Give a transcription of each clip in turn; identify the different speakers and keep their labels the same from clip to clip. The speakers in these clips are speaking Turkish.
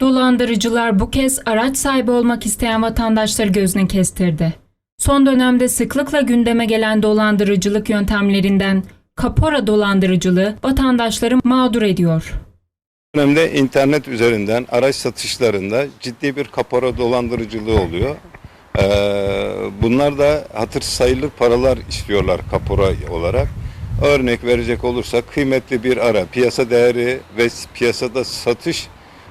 Speaker 1: Dolandırıcılar bu kez araç sahibi olmak isteyen vatandaşları gözüne kestirdi. Son dönemde sıklıkla gündeme gelen dolandırıcılık yöntemlerinden kapora dolandırıcılığı vatandaşları mağdur ediyor.
Speaker 2: dönemde internet üzerinden araç satışlarında ciddi bir kapora dolandırıcılığı oluyor. Ee, bunlar da hatır sayılır paralar istiyorlar kapora olarak. Örnek verecek olursak kıymetli bir ara, piyasa değeri ve piyasada satış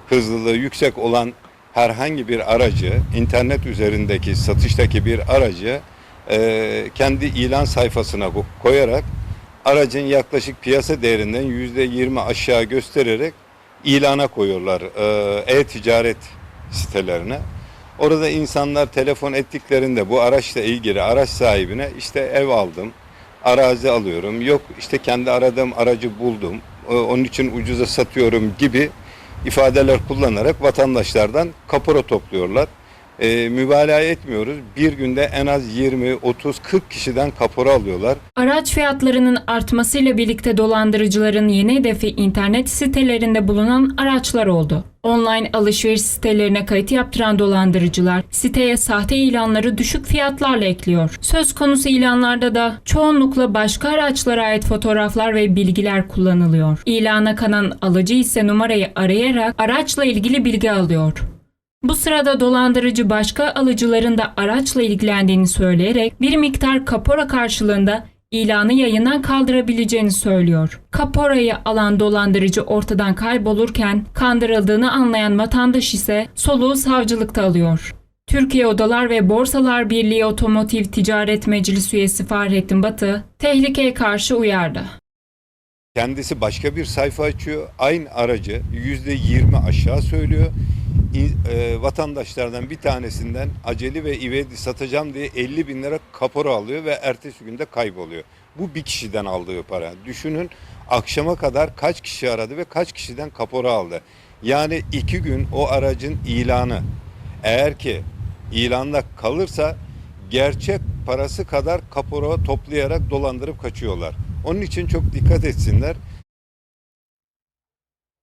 Speaker 2: hızlılığı yüksek olan herhangi bir aracı, internet üzerindeki satıştaki bir aracı e, kendi ilan sayfasına ko- koyarak aracın yaklaşık piyasa değerinden yüzde yirmi aşağı göstererek ilana koyuyorlar e, e-ticaret sitelerine. Orada insanlar telefon ettiklerinde bu araçla ilgili araç sahibine işte ev aldım, arazi alıyorum, yok işte kendi aradığım aracı buldum, e, onun için ucuza satıyorum gibi ifadeler kullanarak vatandaşlardan kapora topluyorlar. E, mübalağa etmiyoruz. Bir günde en az 20, 30, 40 kişiden kapora alıyorlar.
Speaker 1: Araç fiyatlarının artmasıyla birlikte dolandırıcıların yeni hedefi internet sitelerinde bulunan araçlar oldu. Online alışveriş sitelerine kayıt yaptıran dolandırıcılar siteye sahte ilanları düşük fiyatlarla ekliyor. Söz konusu ilanlarda da çoğunlukla başka araçlara ait fotoğraflar ve bilgiler kullanılıyor. İlana kanan alıcı ise numarayı arayarak araçla ilgili bilgi alıyor. Bu sırada dolandırıcı başka alıcıların da araçla ilgilendiğini söyleyerek bir miktar kapora karşılığında ilanı yayından kaldırabileceğini söylüyor. Kaporayı alan dolandırıcı ortadan kaybolurken kandırıldığını anlayan vatandaş ise soluğu savcılıkta alıyor. Türkiye Odalar ve Borsalar Birliği Otomotiv Ticaret Meclisi üyesi Fahrettin Batı tehlikeye karşı uyardı.
Speaker 2: Kendisi başka bir sayfa açıyor. Aynı aracı yüzde yirmi aşağı söylüyor. E, vatandaşlardan bir tanesinden aceli ve ivedi satacağım diye 50 bin lira kapora alıyor ve ertesi günde kayboluyor. Bu bir kişiden aldığı para. Düşünün akşama kadar kaç kişi aradı ve kaç kişiden kapora aldı. Yani iki gün o aracın ilanı eğer ki ilanda kalırsa gerçek parası kadar kapora toplayarak dolandırıp kaçıyorlar. Onun için çok dikkat etsinler.